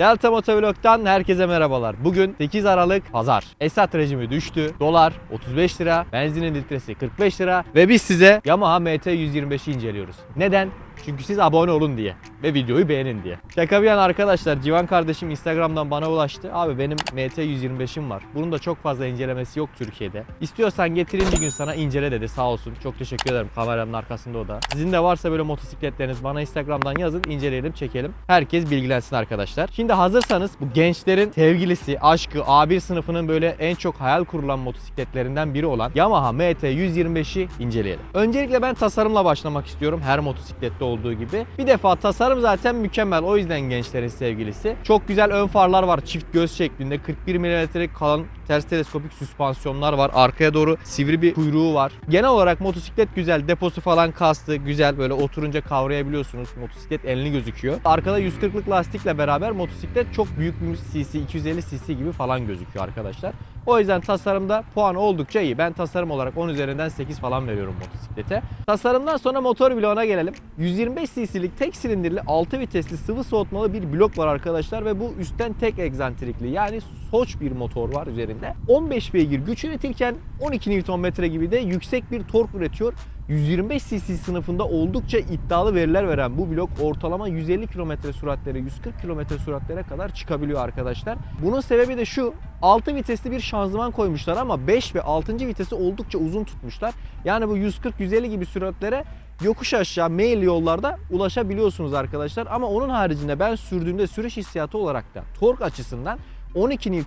Delta Motovlog'dan herkese merhabalar. Bugün 8 Aralık Pazar. Esat rejimi düştü. Dolar 35 lira, benzinin litresi 45 lira ve biz size Yamaha MT-125'i inceliyoruz. Neden? Çünkü siz abone olun diye ve videoyu beğenin diye. Şaka bir yana arkadaşlar Civan kardeşim Instagram'dan bana ulaştı. Abi benim MT-125'im var. Bunun da çok fazla incelemesi yok Türkiye'de. İstiyorsan getireyim bir gün sana incele dedi sağ olsun. Çok teşekkür ederim kameranın arkasında o da. Sizin de varsa böyle motosikletleriniz bana Instagram'dan yazın inceleyelim çekelim. Herkes bilgilensin arkadaşlar. Şimdi hazırsanız bu gençlerin sevgilisi, aşkı, A1 sınıfının böyle en çok hayal kurulan motosikletlerinden biri olan Yamaha MT-125'i inceleyelim. Öncelikle ben tasarımla başlamak istiyorum her motosiklette olduğu gibi. Bir defa tasarım zaten mükemmel o yüzden gençlerin sevgilisi. Çok güzel ön farlar var çift göz şeklinde 41 mm'lik kalın ters teleskopik süspansiyonlar var. Arkaya doğru sivri bir kuyruğu var. Genel olarak motosiklet güzel. Deposu falan kastı. Güzel böyle oturunca kavrayabiliyorsunuz. Motosiklet enli gözüküyor. Arkada 140'lık lastikle beraber motosiklet çok büyük bir cc 250 cc gibi falan gözüküyor arkadaşlar. O yüzden tasarımda puan oldukça iyi. Ben tasarım olarak 10 üzerinden 8 falan veriyorum motosiklete. Tasarımdan sonra motor bloğuna gelelim. 125 cc'lik tek silindirli 6 vitesli sıvı soğutmalı bir blok var arkadaşlar ve bu üstten tek egzantrikli yani soç bir motor var üzerinde. 15 beygir güç üretirken 12 Nm gibi de yüksek bir tork üretiyor. 125 cc sınıfında oldukça iddialı veriler veren bu blok ortalama 150 km süratlere 140 km süratlere kadar çıkabiliyor arkadaşlar. Bunun sebebi de şu 6 vitesli bir şanzıman koymuşlar ama 5 ve 6. vitesi oldukça uzun tutmuşlar. Yani bu 140-150 gibi süratlere yokuş aşağı mail yollarda ulaşabiliyorsunuz arkadaşlar. Ama onun haricinde ben sürdüğümde sürüş hissiyatı olarak da tork açısından 12 Nm'yi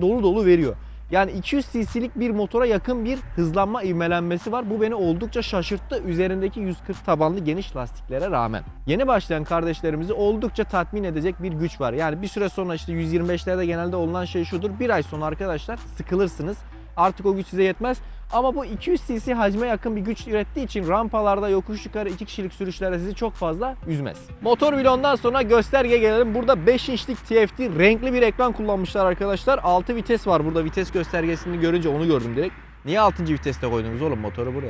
dolu dolu veriyor. Yani 200 cc'lik bir motora yakın bir hızlanma ivmelenmesi var. Bu beni oldukça şaşırttı üzerindeki 140 tabanlı geniş lastiklere rağmen. Yeni başlayan kardeşlerimizi oldukça tatmin edecek bir güç var. Yani bir süre sonra işte 125'lerde genelde olunan şey şudur. Bir ay sonra arkadaşlar sıkılırsınız. Artık o güç size yetmez. Ama bu 200 cc hacme yakın bir güç ürettiği için rampalarda yokuş yukarı 2 kişilik sürüşlerde sizi çok fazla üzmez. Motor bloğundan sonra gösterge gelelim. Burada 5 inçlik TFT renkli bir ekran kullanmışlar arkadaşlar. 6 vites var burada vites göstergesini görünce onu gördüm direkt. Niye 6. viteste koydunuz oğlum motoru buraya?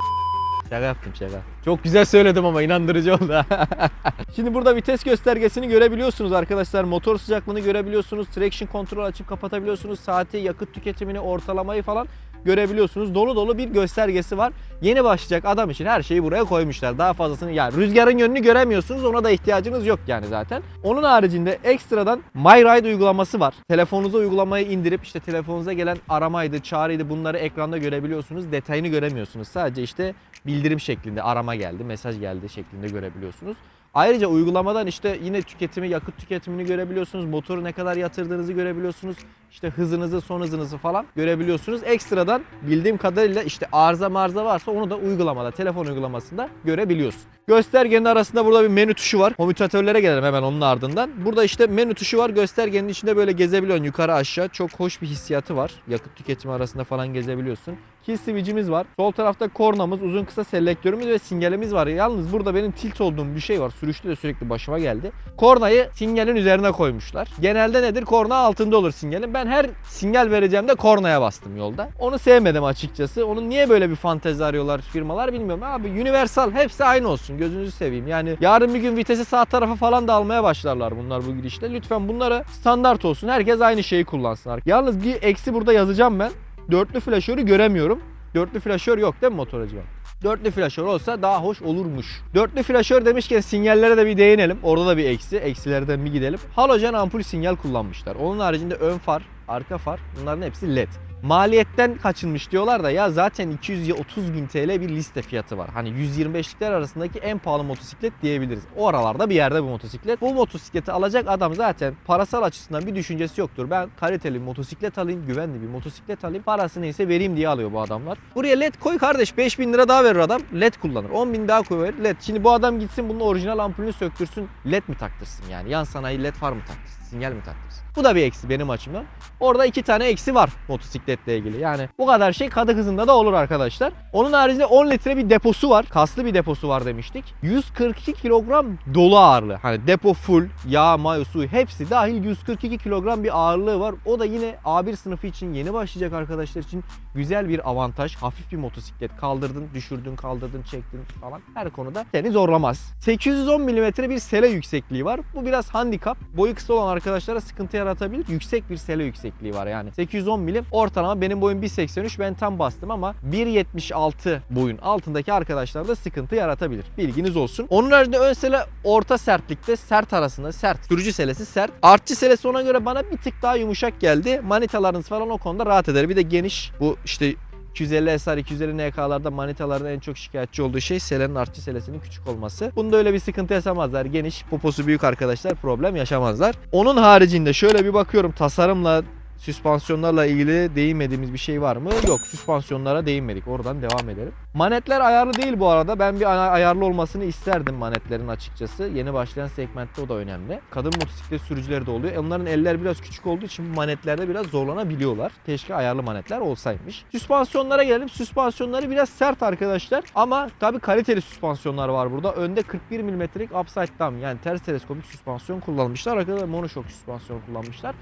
Şaka yaptım şaka. Çok güzel söyledim ama inandırıcı oldu. Şimdi burada vites göstergesini görebiliyorsunuz arkadaşlar. Motor sıcaklığını görebiliyorsunuz. Traction kontrol açıp kapatabiliyorsunuz. Saati, yakıt tüketimini, ortalamayı falan görebiliyorsunuz. Dolu dolu bir göstergesi var. Yeni başlayacak adam için her şeyi buraya koymuşlar. Daha fazlasını yani rüzgarın yönünü göremiyorsunuz. Ona da ihtiyacınız yok yani zaten. Onun haricinde ekstradan MyRide uygulaması var. Telefonunuza uygulamayı indirip işte telefonunuza gelen aramaydı, çağrıydı bunları ekranda görebiliyorsunuz. Detayını göremiyorsunuz. Sadece işte bildirim şeklinde arama geldi, mesaj geldi şeklinde görebiliyorsunuz. Ayrıca uygulamadan işte yine tüketimi, yakıt tüketimini görebiliyorsunuz. Motoru ne kadar yatırdığınızı görebiliyorsunuz. İşte hızınızı, son hızınızı falan görebiliyorsunuz. Ekstradan bildiğim kadarıyla işte arıza marza varsa onu da uygulamada, telefon uygulamasında görebiliyorsun. Göstergenin arasında burada bir menü tuşu var. Komütatörlere gelelim hemen onun ardından. Burada işte menü tuşu var. Göstergenin içinde böyle gezebiliyorsun yukarı aşağı. Çok hoş bir hissiyatı var. Yakıt tüketimi arasında falan gezebiliyorsun. Kill switch'imiz var. Sol tarafta kornamız, uzun kısa selektörümüz ve sinyalimiz var. Yalnız burada benim tilt olduğum bir şey var. Sürüşte de sürekli başıma geldi. Kornayı sinyalin üzerine koymuşlar. Genelde nedir? Korna altında olur sinyalin. Ben her sinyal vereceğimde kornaya bastım yolda. Onu sevmedim açıkçası. Onun niye böyle bir fantezi arıyorlar firmalar bilmiyorum. Abi universal hepsi aynı olsun. Gözünüzü seveyim. Yani yarın bir gün vitesi sağ tarafa falan da almaya başlarlar bunlar bu girişte. Lütfen bunlara standart olsun. Herkes aynı şeyi kullansın. Yalnız bir eksi burada yazacağım ben. Dörtlü flaşörü göremiyorum. Dörtlü flaşör yok değil mi motor acaba? Dörtlü flaşör olsa daha hoş olurmuş. Dörtlü flaşör demişken sinyallere de bir değinelim. Orada da bir eksi. Eksilerden bir gidelim. Halojen ampul sinyal kullanmışlar. Onun haricinde ön far, arka far bunların hepsi led. Maliyetten kaçınmış diyorlar da ya zaten 230 bin TL bir liste fiyatı var. Hani 125'likler arasındaki en pahalı motosiklet diyebiliriz. O aralarda bir yerde bu motosiklet. Bu motosikleti alacak adam zaten parasal açısından bir düşüncesi yoktur. Ben kaliteli bir motosiklet alayım, güvenli bir motosiklet alayım. Parası neyse vereyim diye alıyor bu adamlar. Buraya led koy kardeş 5000 lira daha verir adam. Led kullanır. 10 bin daha koy verir led. Şimdi bu adam gitsin bunun orijinal ampulünü söktürsün. Led mi taktırsın yani? Yan sanayi led far mı taktırsın? Sinyal mi taktırsın? Bu da bir eksi benim açımdan. Orada iki tane eksi var motosikletle ilgili. Yani bu kadar şey kadı hızında da olur arkadaşlar. Onun haricinde 10 litre bir deposu var. Kaslı bir deposu var demiştik. 142 kilogram dolu ağırlığı. Hani depo full, yağ, mayo, su hepsi dahil 142 kilogram bir ağırlığı var. O da yine A1 sınıfı için yeni başlayacak arkadaşlar için güzel bir avantaj. Hafif bir motosiklet. Kaldırdın, düşürdün, kaldırdın, çektin falan. Her konuda seni zorlamaz. 810 mm bir sele yüksekliği var. Bu biraz handikap. Boyu kısa olan arkadaşlara sıkıntı yaratabilir. Yüksek bir sele yüksekliği var yani. 810 milim ortalama benim boyum 1.83 ben tam bastım ama 1.76 boyun altındaki arkadaşlar da sıkıntı yaratabilir. Bilginiz olsun. Onun haricinde ön sele orta sertlikte sert arasında sert. Sürücü selesi sert. Artçı selesi ona göre bana bir tık daha yumuşak geldi. Manitalarınız falan o konuda rahat eder. Bir de geniş bu işte 250 SR, 250 NK'larda manitaların en çok şikayetçi olduğu şey selenin artçı selesinin küçük olması. Bunda öyle bir sıkıntı yaşamazlar. Geniş, poposu büyük arkadaşlar problem yaşamazlar. Onun haricinde şöyle bir bakıyorum tasarımla süspansiyonlarla ilgili değinmediğimiz bir şey var mı? Yok. Süspansiyonlara değinmedik. Oradan devam edelim. Manetler ayarlı değil bu arada. Ben bir ay- ayarlı olmasını isterdim manetlerin açıkçası. Yeni başlayan segmentte o da önemli. Kadın motosiklet sürücüleri de oluyor. E, Onların eller biraz küçük olduğu için manetlerde biraz zorlanabiliyorlar. Keşke ayarlı manetler olsaymış. Süspansiyonlara gelelim. Süspansiyonları biraz sert arkadaşlar. Ama tabii kaliteli süspansiyonlar var burada. Önde 41 mm'lik upside down yani ters teleskopik süspansiyon kullanmışlar. Arkada da monoşok süspansiyon kullanmışlar.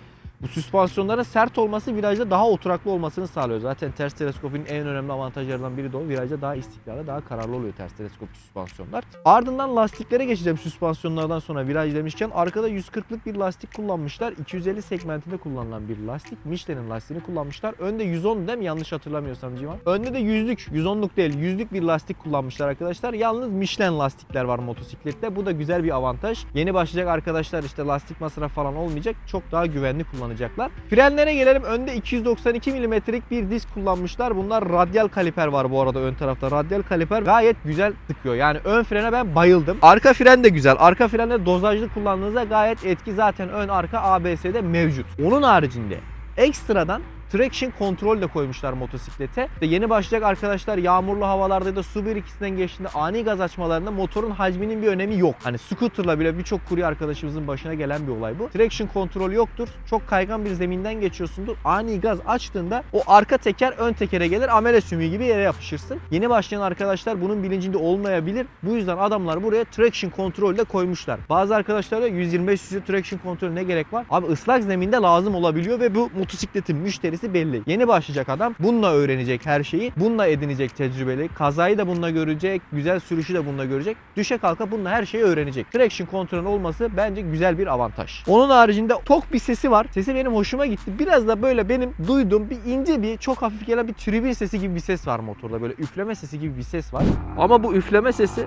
Bu süspansiyonların sert olması virajda daha oturaklı olmasını sağlıyor. Zaten ters teleskopun en önemli avantajlarından biri de o. Virajda daha istikrarlı, daha kararlı oluyor ters teleskopik süspansiyonlar. Ardından lastiklere geçeceğim süspansiyonlardan sonra viraj demişken. Arkada 140'lık bir lastik kullanmışlar. 250 segmentinde kullanılan bir lastik. Michelin'in lastiğini kullanmışlar. Önde 110 değil mi? Yanlış hatırlamıyorsam Civan. Önde de 100'lük, 110'luk değil 100'lük bir lastik kullanmışlar arkadaşlar. Yalnız Michelin lastikler var motosiklette. Bu da güzel bir avantaj. Yeni başlayacak arkadaşlar işte lastik masrafı falan olmayacak. Çok daha güvenli kullanacaklar. Frenlere gelelim. Önde 292 mm'lik bir disk kullanmışlar. Bunlar radyal kaliper var bu arada ön tarafta. Radyal kaliper gayet güzel sıkıyor. Yani ön frene ben bayıldım. Arka fren de güzel. Arka frende dozajlı kullandığınızda gayet etki zaten ön arka ABS'de mevcut. Onun haricinde ekstradan traction kontrol de koymuşlar motosiklete. Ve yeni başlayacak arkadaşlar yağmurlu havalarda ya da su birikisinden geçtiğinde ani gaz açmalarında motorun hacminin bir önemi yok. Hani scooterla bile birçok kurye arkadaşımızın başına gelen bir olay bu. Traction kontrol yoktur. Çok kaygan bir zeminden geçiyorsundur. Ani gaz açtığında o arka teker ön tekere gelir. Amele sümüğü gibi yere yapışırsın. Yeni başlayan arkadaşlar bunun bilincinde olmayabilir. Bu yüzden adamlar buraya traction kontrol de koymuşlar. Bazı arkadaşlar da 125 cc traction kontrol ne gerek var? Abi ıslak zeminde lazım olabiliyor ve bu motosikletin müşterisi belli. Yeni başlayacak adam bununla öğrenecek her şeyi. Bununla edinecek tecrübeli. Kazayı da bununla görecek. Güzel sürüşü de bununla görecek. Düşe kalka bununla her şeyi öğrenecek. Traction kontrolün olması bence güzel bir avantaj. Onun haricinde tok bir sesi var. Sesi benim hoşuma gitti. Biraz da böyle benim duyduğum bir ince bir çok hafif gelen bir tribün sesi gibi bir ses var motorda. Böyle üfleme sesi gibi bir ses var. Ama bu üfleme sesi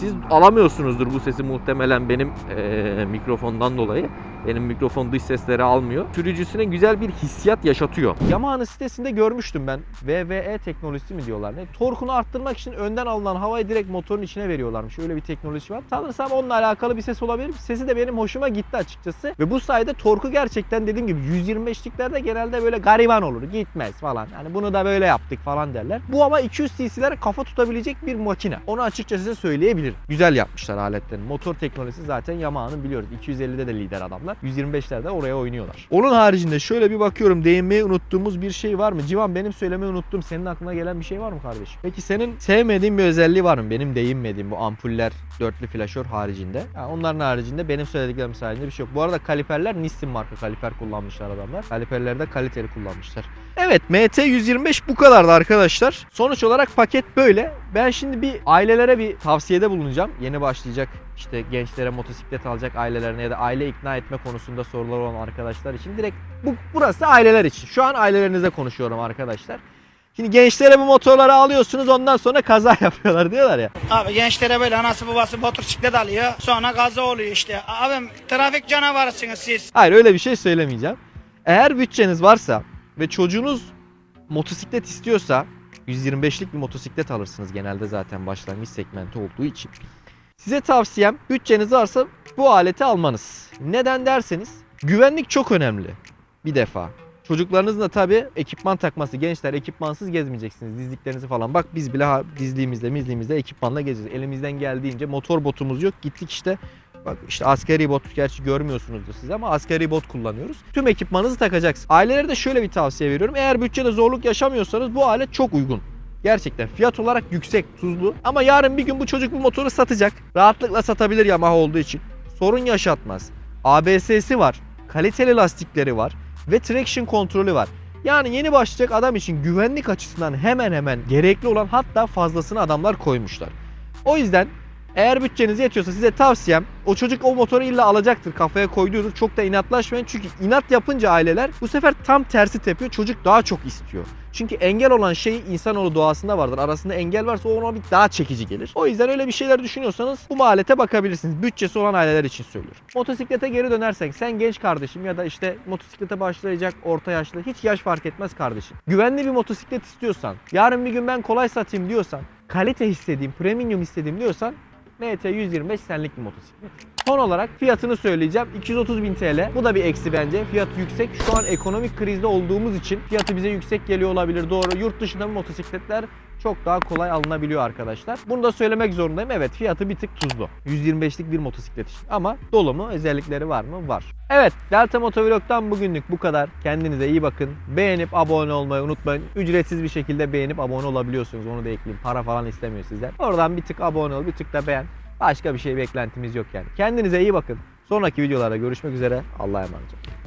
siz alamıyorsunuzdur bu sesi muhtemelen benim eee, mikrofondan dolayı. Benim mikrofon dış sesleri almıyor. Sürücüsüne güzel bir hissiyat yaşatıyor. Yamaha'nın sitesinde görmüştüm ben. VVE teknolojisi mi diyorlar ne? Torkunu arttırmak için önden alınan havayı direkt motorun içine veriyorlarmış. Öyle bir teknoloji var. Sanırsam onunla alakalı bir ses olabilir. Sesi de benim hoşuma gitti açıkçası. Ve bu sayede torku gerçekten dediğim gibi 125'liklerde genelde böyle gariban olur. Gitmez falan. Yani bunu da böyle yaptık falan derler. Bu ama 200 cc'lere kafa tutabilecek bir makine. Onu açıkça size söyleyebilirim. Güzel yapmışlar aletlerin. Motor teknolojisi zaten Yamaha'nın biliyoruz. 250'de de lider adamlar. 125'lerde oraya oynuyorlar. Onun haricinde şöyle bir bakıyorum. Değinmeyi unuttuğumuz bir şey var mı? Civan benim söylemeyi unuttum. Senin aklına gelen bir şey var mı kardeşim? Peki senin sevmediğin bir özelliği var mı? Benim değinmediğim bu ampuller, dörtlü flaşör haricinde. Yani onların haricinde benim söylediklerim sayesinde bir şey yok. Bu arada kaliperler Nissin marka kaliper kullanmışlar adamlar. Kaliperleri de kaliteli kullanmışlar. Evet MT125 bu kadardı arkadaşlar. Sonuç olarak paket böyle. Ben şimdi bir ailelere bir tavsiyede bulunacağım. Yeni başlayacak işte gençlere motosiklet alacak ailelerine ya da aile ikna etme konusunda sorular olan arkadaşlar için direkt bu burası aileler için. Şu an ailelerinize konuşuyorum arkadaşlar. Şimdi gençlere bu motorları alıyorsunuz ondan sonra kaza yapıyorlar diyorlar ya. Abi gençlere böyle anası babası motosiklet alıyor. Sonra gaza oluyor işte. Abim trafik canavarısınız siz. Hayır öyle bir şey söylemeyeceğim. Eğer bütçeniz varsa ve çocuğunuz motosiklet istiyorsa 125'lik bir motosiklet alırsınız genelde zaten başlangıç segmenti olduğu için. Size tavsiyem bütçeniz varsa bu aleti almanız. Neden derseniz güvenlik çok önemli bir defa. Çocuklarınızın da tabii ekipman takması. Gençler ekipmansız gezmeyeceksiniz. Dizliklerinizi falan. Bak biz bile ha- dizliğimizle mizliğimizle ekipmanla geziyoruz. Elimizden geldiğince motor botumuz yok. Gittik işte Bak işte askeri bot gerçi görmüyorsunuzdur siz ama askeri bot kullanıyoruz. Tüm ekipmanınızı takacaksınız. Ailelere de şöyle bir tavsiye veriyorum. Eğer bütçede zorluk yaşamıyorsanız bu alet çok uygun. Gerçekten fiyat olarak yüksek, tuzlu. Ama yarın bir gün bu çocuk bu motoru satacak. Rahatlıkla satabilir Yamaha olduğu için. Sorun yaşatmaz. ABS'si var. Kaliteli lastikleri var. Ve traction kontrolü var. Yani yeni başlayacak adam için güvenlik açısından hemen hemen gerekli olan hatta fazlasını adamlar koymuşlar. O yüzden eğer bütçeniz yetiyorsa size tavsiyem o çocuk o motoru illa alacaktır kafaya koyduğudur. Çok da inatlaşmayın çünkü inat yapınca aileler bu sefer tam tersi tepiyor. Çocuk daha çok istiyor. Çünkü engel olan şey insanoğlu doğasında vardır. Arasında engel varsa ona bir daha çekici gelir. O yüzden öyle bir şeyler düşünüyorsanız bu malete bakabilirsiniz. Bütçesi olan aileler için söylüyorum. Motosiklete geri dönersek sen genç kardeşim ya da işte motosiklete başlayacak orta yaşlı hiç yaş fark etmez kardeşim. Güvenli bir motosiklet istiyorsan, yarın bir gün ben kolay satayım diyorsan, kalite istediğim, premium istediğim diyorsan MT 125 senlik bir motosiklet. Son olarak fiyatını söyleyeceğim. 230 bin TL. Bu da bir eksi bence. Fiyat yüksek. Şu an ekonomik krizde olduğumuz için fiyatı bize yüksek geliyor olabilir. Doğru. Yurt dışında motosikletler çok daha kolay alınabiliyor arkadaşlar. Bunu da söylemek zorundayım. Evet fiyatı bir tık tuzlu. 125'lik bir motosiklet için. Ama dolu mu? Özellikleri var mı? Var. Evet Delta Motovlog'dan bugünlük bu kadar. Kendinize iyi bakın. Beğenip abone olmayı unutmayın. Ücretsiz bir şekilde beğenip abone olabiliyorsunuz. Onu da ekleyeyim. Para falan istemiyor sizden. Oradan bir tık abone ol, bir tık da beğen. Başka bir şey beklentimiz yok yani. Kendinize iyi bakın. Sonraki videolarda görüşmek üzere. Allah'a emanet olun.